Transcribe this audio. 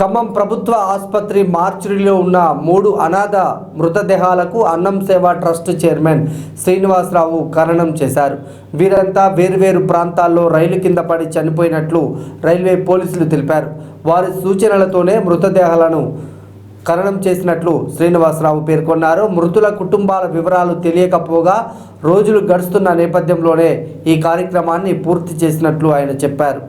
ఖమ్మం ప్రభుత్వ ఆసుపత్రి మార్చురిలో ఉన్న మూడు అనాథ మృతదేహాలకు అన్నం సేవ ట్రస్ట్ చైర్మన్ శ్రీనివాసరావు ఖననం చేశారు. వీరంతా వేర్వేరు ప్రాంతాల్లో రైలు కింద పడి చనిపోయినట్లు రైల్వే పోలీసులు తెలిపారు. వారి సూచనలతోనే మృతదేహాలను ఖననం చేసినట్లు శ్రీనివాసరావు పేర్కొన్నారు. మృతుల కుటుంబాల వివరాలు తెలియకపోగా రోజులు గడుస్తున్న నేపథ్యంలోనే ఈ కార్యక్రమాన్ని పూర్తి చేసినట్లు ఆయన చెప్పారు.